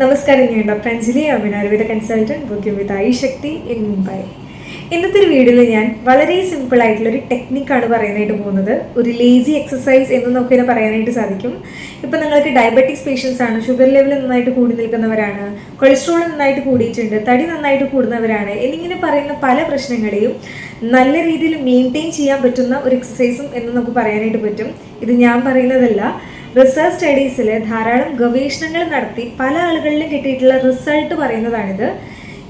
നമസ്കാരം ഞാൻ doctor Anjali Ayurveda consultant booking with I Shakti in Mumbai. ഇന്നത്തെ ഒരു വീഡിയോയിൽ ഞാൻ വളരെ സിമ്പിൾ ആയിട്ടുള്ള ഒരു ടെക്നിക്കാണ് പറയാനായിട്ട് പോകുന്നത്. ഒരു ലേസി എക്സസൈസ് എന്ന് നമുക്ക് ഇതിനെ പറയാനായിട്ട് സാധിക്കും. ഇപ്പം നിങ്ങൾക്ക് ഡയബറ്റിക്സ് പേഷ്യൻസ് ആണ് ഷുഗർ ലെവൽ നന്നായിട്ട് കൂടി നിൽക്കുന്നവരാണ് കൊളസ്ട്രോൾ നന്നായിട്ട് കൂടിയിട്ടുണ്ട് തടി നന്നായിട്ട് കൂടുന്നവരാണ് എന്നിങ്ങനെ പറയുന്ന പല പ്രശ്നങ്ങളെയും നല്ല രീതിയിൽ മെയിന്റെയിൻ ചെയ്യാൻ പറ്റുന്ന ഒരു എക്സസൈസും എന്ന് നമുക്ക് പറയാനായിട്ട് പറ്റും. ഇത് ഞാൻ പറയുന്നതല്ല. റിസർച്ച് സ്റ്റഡീസിൽ ധാരാളം ഗവേഷണങ്ങൾ നടത്തി പല ആളുകളിലും കിട്ടിയിട്ടുള്ള റിസൾട്ട് പറയുന്നതാണിത്.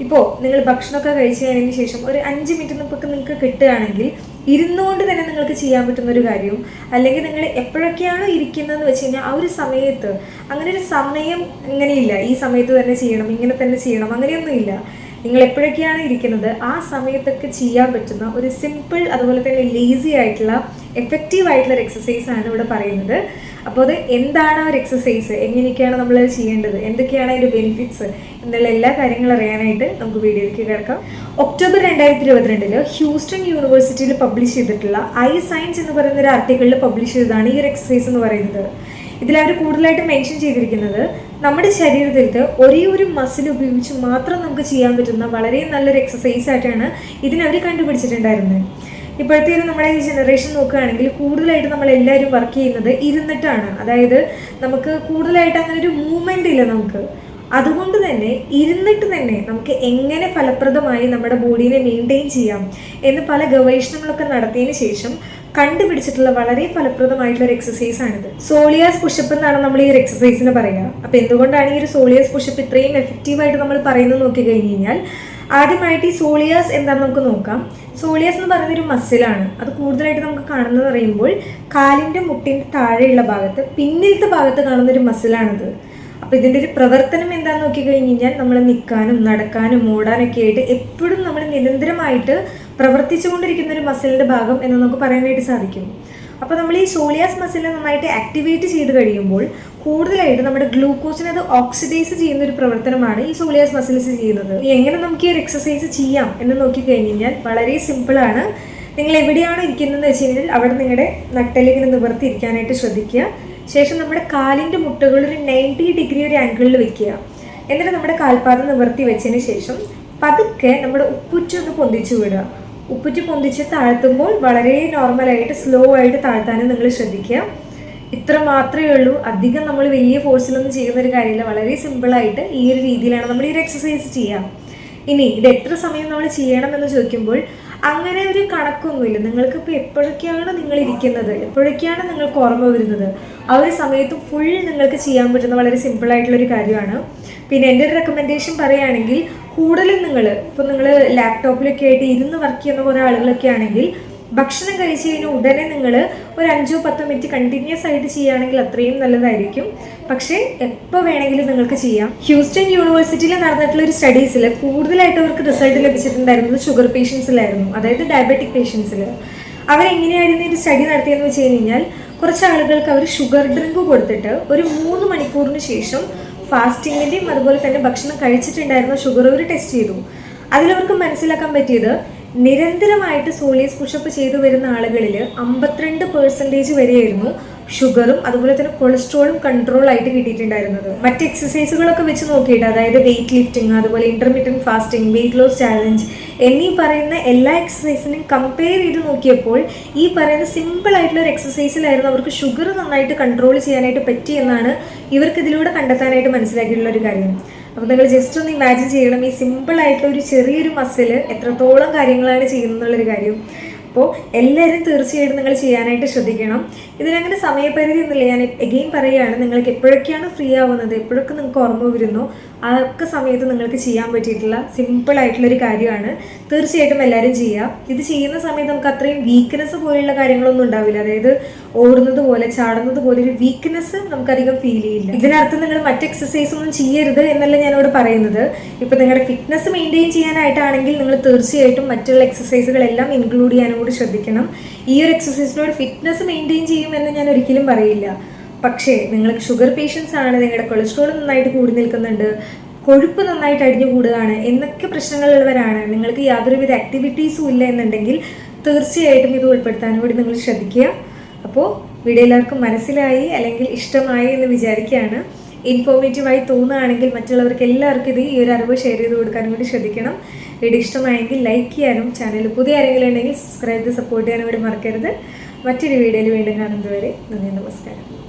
ഇപ്പോൾ നിങ്ങൾ ഭക്ഷണമൊക്കെ കഴിച്ചു കഴിഞ്ഞതിന് ശേഷം ഒരു അഞ്ച് മിനിറ്റ് നിപ്പൊക്കെ നിങ്ങൾക്ക് കിട്ടുകയാണെങ്കിൽ ഇരുന്നുകൊണ്ട് തന്നെ നിങ്ങൾക്ക് ചെയ്യാൻ പറ്റുന്ന ഒരു കാര്യവും അല്ലെങ്കിൽ നിങ്ങൾ എപ്പോഴൊക്കെയാണോ ഇരിക്കുന്നതെന്ന് വെച്ച് കഴിഞ്ഞാൽ ആ ഒരു സമയത്ത് അങ്ങനെ ഒരു സമയം ഇങ്ങനെയില്ല. ഈ സമയത്ത് തന്നെ ചെയ്യണം ഇങ്ങനെ തന്നെ ചെയ്യണം അങ്ങനെയൊന്നുമില്ല. നിങ്ങൾ എപ്പോഴൊക്കെയാണ് ഇരിക്കുന്നത്? ആ സമയത്തൊക്കെ ചെയ്യാൻ പറ്റുന്ന ഒരു സിമ്പിൾ അതുപോലെ തന്നെ ലേസി ആയിട്ടുള്ള എഫക്റ്റീവ് ആയിട്ടുള്ള ഒരു എക്സസൈസ് ആണ് ഇവിടെ പറയുന്നത്. അപ്പോൾ അത് എന്താണ് ആ ഒരു എക്സസൈസ് എങ്ങനെയൊക്കെയാണ് നമ്മൾ ചെയ്യേണ്ടത്? എന്തൊക്കെയാണ് അതിന്റെ ബെനിഫിറ്റ്സ് എന്നുള്ള എല്ലാ കാര്യങ്ങളും അറിയാനായിട്ട് നമുക്ക് വീഡിയോയിലേക്ക് കിടക്കാം. ഒക്ടോബർ രണ്ടായിരത്തി ഇരുപത്തിരണ്ടിൽ ഹ്യൂസ്റ്റൺ യൂണിവേഴ്സിറ്റിയിൽ പബ്ലിഷ് ചെയ്തിട്ടുള്ള ഐ സയൻസ് എന്ന് പറയുന്ന ഒരു ആർട്ടിക്കിളിൽ പബ്ലിഷ് ചെയ്തതാണ് ഈ ഒരു എക്സസൈസ് എന്ന് പറയുന്നത്. ഇതിൽ അവർ കൂടുതലായിട്ട് മെൻഷൻ ചെയ്തിരിക്കുന്നത് നമ്മുടെ ശരീരത്തിലത്തെ ഒരേ ഒരു മസിൽ ഉപയോഗിച്ച് മാത്രം നമുക്ക് ചെയ്യാൻ പറ്റുന്ന വളരെ നല്ലൊരു എക്സസൈസ് ആയിട്ടാണ് ഇതിനവർ കണ്ടുപിടിച്ചിട്ടുണ്ടായിരുന്നത് ഇപ്പോഴത്തെ ഒരു നമ്മുടെ ഈ ജനറേഷൻ നോക്കുകയാണെങ്കിൽ കൂടുതലായിട്ട് നമ്മൾ എല്ലാവരും വർക്ക് ചെയ്യുന്നത് ഇരുന്നിട്ടാണ്. അതായത് നമുക്ക് കൂടുതലായിട്ട് അങ്ങനെ ഒരു മൂവ്മെന്റ് ഇല്ല നമുക്ക്. അതുകൊണ്ട് തന്നെ ഇരുന്നിട്ട് തന്നെ നമുക്ക് എങ്ങനെ ഫലപ്രദമായി നമ്മുടെ ബോഡീനെ മെയിന്റെയിൻ ചെയ്യാം എന്ന് പല ഗവേഷണങ്ങളൊക്കെ നടത്തിയതിന് ശേഷം കണ്ടുപിടിച്ചിട്ടുള്ള വളരെ ഫലപ്രദമായിട്ടുള്ള ഒരു എക്സസൈസ് ആണിത്. സോളിയാസ് പുഷപ്പ് എന്നാണ് നമ്മൾ ഈ ഒരു എക്സസൈസിന് പറയുക. അപ്പൊ എന്തുകൊണ്ടാണ് ഈ ഒരു സോളിയാസ് പുഷപ്പ് ഇത്രയും എഫക്റ്റീവായിട്ട് നമ്മൾ പറയുന്നത് നോക്കി കഴിഞ്ഞ് കഴിഞ്ഞാൽ ആദ്യമായിട്ട് ഈ സോളിയാസ് എന്താണെന്ന് നമുക്ക് നോക്കാം. സോളിയാസ് എന്ന് പറയുന്ന ഒരു മസിലാണ് അത് കൂടുതലായിട്ട് നമുക്ക് കാണുന്നത് പറയുമ്പോൾ കാലിന്റെ മുട്ടിന്റെ താഴെയുള്ള ഭാഗത്ത് പിന്നിലത്തെ ഭാഗത്ത് കാണുന്ന ഒരു മസിലാണിത് അപ്പൊ ഇതിന്റെ ഒരു പ്രവർത്തനം എന്താണെന്ന് കഴിഞ്ഞു കഴിഞ്ഞാൽ നമ്മൾ നിൽക്കാനും നടക്കാനും ഓടാനൊക്കെ ആയിട്ട് എപ്പോഴും നമ്മൾ നിരന്തരമായിട്ട് പ്രവർത്തിച്ചുകൊണ്ടിരിക്കുന്ന ഒരു മസിലിന്റെ ഭാഗം എന്ന് നമുക്ക് പറയാനായിട്ട് സാധിക്കും. അപ്പോൾ നമ്മൾ ഈ സോളിയാസ് മസിലിനെ നന്നായിട്ട് ആക്ടിവേറ്റ് ചെയ്ത് കഴിയുമ്പോൾ കൂടുതലായിട്ട് നമ്മുടെ ഗ്ലൂക്കോസിനെ അത് ഓക്സിഡൈസ് ചെയ്യുന്ന ഒരു പ്രവർത്തനമാണ് ഈ സോളിയാസ് മസിൽസ് ചെയ്യുന്നത്. എങ്ങനെ നമുക്ക് ഈ ഒരു എക്സസൈസ് ചെയ്യാം എന്ന് നോക്കി കഴിഞ്ഞ് കഴിഞ്ഞാൽ വളരെ സിമ്പിളാണ് നിങ്ങൾ എവിടെയാണ് ഇരിക്കുന്നതെന്ന് വെച്ച് കഴിഞ്ഞാൽ അവിടെ നിങ്ങളുടെ നട്ടലിങ്ങനെ നിവർത്തി ഇരിക്കാനായിട്ട് ശ്രദ്ധിക്കുക. ശേഷം നമ്മുടെ കാലിന്റെ മുട്ടുകൾ ഒരു നയന്റി ഡിഗ്രി ഒരു ആംഗിളിൽ വെക്കുക. എന്നിട്ട് നമ്മുടെ കാൽപാദം നിവർത്തി വെച്ചതിന് ശേഷം പതുക്കെ നമ്മുടെ ഉപ്പുറ്റൊന്ന് പൊന്തിച്ചു വിടുക. ഉപ്പുറ്റി പൊന്തിച്ച് താഴ്ത്തുമ്പോൾ വളരെ നോർമലായിട്ട് സ്ലോ ആയിട്ട് താഴ്ത്താനും നിങ്ങൾ ശ്രദ്ധിക്കുക. ഇത്ര മാത്രമേ ഉള്ളൂ. അധികം നമ്മൾ വലിയ ഫോഴ്സിലൊന്നും ചെയ്യുന്ന ഒരു കാര്യമില്ല. വളരെ സിമ്പിളായിട്ട് ഈ ഒരു രീതിയിലാണ് നമ്മൾ ഈ ഒരു എക്സസൈസ് ചെയ്യുക. ഇനി ഇത് എത്ര സമയം നമ്മൾ ചെയ്യണം എന്ന് ചോദിക്കുമ്പോൾ അങ്ങനെ ഒരു കണക്കൊന്നുമില്ല. നിങ്ങൾക്ക് ഇപ്പോൾ എപ്പോഴൊക്കെയാണ് നിങ്ങൾ ഇരിക്കുന്നത്? എപ്പോഴൊക്കെയാണ് നിങ്ങൾക്ക് ഓർമ്മ വരുന്നത്? ആ ഒരു സമയത്ത് ഫുൾ നിങ്ങൾക്ക് ചെയ്യാൻ പറ്റുന്ന വളരെ ഒരു കാര്യമാണ്. പിന്നെ എന്റെ ഒരു റെക്കമെൻഡേഷൻ പറയുകയാണെങ്കിൽ കൂടുതലും നിങ്ങൾ ഇപ്പോൾ നിങ്ങൾ ലാപ്ടോപ്പിലൊക്കെ ആയിട്ട് ഇരുന്ന് വർക്ക് ചെയ്യുന്ന കുറേ ആളുകളൊക്കെ ആണെങ്കിൽ ഭക്ഷണം കഴിച്ച് കഴിഞ്ഞാൽ ഉടനെ നിങ്ങൾ ഒരു അഞ്ചോ പത്തോ മിനിറ്റ് കണ്ടിന്യൂസ് ആയിട്ട് ചെയ്യുകയാണെങ്കിൽ അത്രയും നല്ലതായിരിക്കും. പക്ഷേ എപ്പോൾ വേണമെങ്കിലും നിങ്ങൾക്ക് ചെയ്യാം. ഹ്യൂസ്റ്റൺ യൂണിവേഴ്സിറ്റിയിൽ നടന്നിട്ടുള്ള ഒരു സ്റ്റഡീസിൽ കൂടുതലായിട്ട് അവർക്ക് റിസൾട്ട് ലഭിച്ചിട്ടുണ്ടായിരുന്നത് ഷുഗർ പേഷ്യൻസിലായിരുന്നു അതായത് ഡയബറ്റിക് പേഷ്യൻസിൽ അവരെങ്ങനെയായിരുന്നു ഒരു സ്റ്റഡി നടത്തിയെന്ന് വെച്ച് കഴിഞ്ഞാൽ കുറച്ച് ആളുകൾക്ക് അവർ ഷുഗർ ഡ്രിങ്ക് കൊടുത്തിട്ട് ഒരു മൂന്ന് മണിക്കൂറിന് ശേഷം ഫാസ്റ്റിങ്ങിന്റെയും അതുപോലെ തന്നെ ഭക്ഷണം കഴിച്ചിട്ടുണ്ടായിരുന്ന ഷുഗർ അവർ ടെസ്റ്റ് ചെയ്തു. അതിലവർക്ക് മനസ്സിലാക്കാൻ പറ്റിയത് നിരന്തരമായിട്ട് സോളിയസ് പുഷപ്പ് ചെയ്തു വരുന്ന ആളുകളിൽ അമ്പത്തിരണ്ട് പെർസെന്റേജ് വരെയായിരുന്നു ഷുഗറും അതുപോലെ തന്നെ കൊളസ്ട്രോളും കൺട്രോൾ ആയിട്ട് കിട്ടിയിട്ടുണ്ടായിരുന്നത്. മറ്റ് എക്സസൈസുകളൊക്കെ വെച്ച് നോക്കിയിട്ട് അതായത് വെയിറ്റ് ലിഫ്റ്റിംഗ് അതുപോലെ intermediate fasting weight loss challenge എന്നീ പറയുന്ന എല്ലാ എക്സസൈസിനും കമ്പയർ ചെയ്ത് നോക്കിയപ്പോൾ ഈ പറയുന്ന സിമ്പിൾ ആയിട്ടുള്ള ഒരു എക്സസൈസിലായിരുന്നു അവർക്ക് ഷുഗർ നന്നായിട്ട് കൺട്രോൾ ചെയ്യാനായിട്ട് പറ്റി എന്നാണ് ഇവർക്ക് ഇതിലൂടെ കണ്ടെത്താനായിട്ട് മനസ്സിലാക്കിയിട്ടുള്ള ഒരു കാര്യം. അപ്പോൾ നിങ്ങൾ ജസ്റ്റ് ഒന്ന് ഇമാജിൻ ചെയ്യണം. ഈ സിമ്പിൾ ആയിട്ടുള്ള ഒരു ചെറിയൊരു മസിൽ എത്രത്തോളം കാര്യങ്ങളാണ് ചെയ്യുന്നുള്ളൊരു കാര്യം. അപ്പോൾ എല്ലാവരും തീർച്ചയായിട്ടും നിങ്ങൾ ചെയ്യാനായിട്ട് ശ്രദ്ധിക്കണം. ഇതിനങ്ങനെ സമയപരിധി ഒന്നുമില്ല. ഞാൻ എഗെയിൻ പറയുകയാണ് നിങ്ങൾക്ക് എപ്പോഴൊക്കെയാണ് ഫ്രീ ആവുന്നത് എപ്പോഴൊക്കെ നിങ്ങൾക്ക് ഓർമ്മ വരുന്നു അതൊക്കെ സമയത്ത് നിങ്ങൾക്ക് ചെയ്യാൻ പറ്റിയിട്ടുള്ള സിമ്പിൾ ആയിട്ടുള്ള ഒരു കാര്യമാണ്. തീർച്ചയായിട്ടും എല്ലാവരും ചെയ്യുക ഇത് ചെയ്യുന്ന സമയത്ത് നമുക്ക് അത്രയും വീക്ക്നെസ് പോലെയുള്ള കാര്യങ്ങളൊന്നും ഉണ്ടാവില്ല. അതായത് ഓടുന്നത് പോലെ ചാടുന്നത് പോലെ ഒരു വീക്ക്നെസ് നമുക്കധികം ഫീൽ ചെയ്യില്ല. ഇതിനർത്ഥം നിങ്ങൾ മറ്റ് എക്സസൈസ് ഒന്നും ചെയ്യരുത് എന്നല്ല ഞാനിവിടെ പറയുന്നത്. ഇപ്പം നിങ്ങളുടെ ഫിറ്റ്നസ് മെയിന്റെയിൻ ചെയ്യാനായിട്ടാണെങ്കിൽ നിങ്ങൾ തീർച്ചയായിട്ടും മറ്റുള്ള എക്സസൈസുകളെല്ലാം ഇൻക്ലൂഡ് ചെയ്യാനും കൂടി ശ്രദ്ധിക്കണം. ഈ ഒരു എക്സസൈസിനോട് ഫിറ്റ്നസ് മെയിന്റെയിൻ ചെയ്യുമെന്ന് ഞാൻ ഒരിക്കലും പറയില്ല. പക്ഷേ നിങ്ങൾക്ക് ഷുഗർ പേഷ്യൻസ് ആണ് നിങ്ങളുടെ കൊളസ്ട്രോൾ നന്നായിട്ട് കൂടി നിൽക്കുന്നുണ്ട് കൊഴുപ്പ് നന്നായിട്ട് അടിഞ്ഞു കൂടുകയാണ് എന്നൊക്കെ പ്രശ്നങ്ങളുള്ളവരാണ്. നിങ്ങൾക്ക് യാതൊരുവിധ ആക്ടിവിറ്റീസും ഇല്ല എന്നുണ്ടെങ്കിൽ തീർച്ചയായിട്ടും ഇത് ഉൾപ്പെടുത്താൻ കൂടി നിങ്ങൾ ശ്രദ്ധിക്കുക. അപ്പോൾ വീഡിയോ എല്ലാവർക്കും മനസ്സിലായി അല്ലെങ്കിൽ ഇഷ്ടമായി എന്ന് വിചാരിക്കുകയാണ്. ഇൻഫോർമേറ്റീവായി തോന്നുകയാണെങ്കിൽ മറ്റുള്ളവർക്ക് എല്ലാവർക്കും ഇത് ഈ ഒരു അറിവ് ഷെയർ ചെയ്ത് കൊടുക്കാനും കൂടി ശ്രദ്ധിക്കണം. വീഡിയോ ഇഷ്ടമായെങ്കിൽ ലൈക്ക് ചെയ്യാനും ചാനൽ പുതിയ ആരെങ്കിലും ഉണ്ടെങ്കിൽ സബ്സ്ക്രൈബ് ചെയ്ത് സപ്പോർട്ട് ചെയ്യാനും കൂടി മറക്കരുത്. മറ്റൊരു വീഡിയോയിൽ വീണ്ടും കാണുന്നതുവരെ നന്ദി നമസ്കാരം.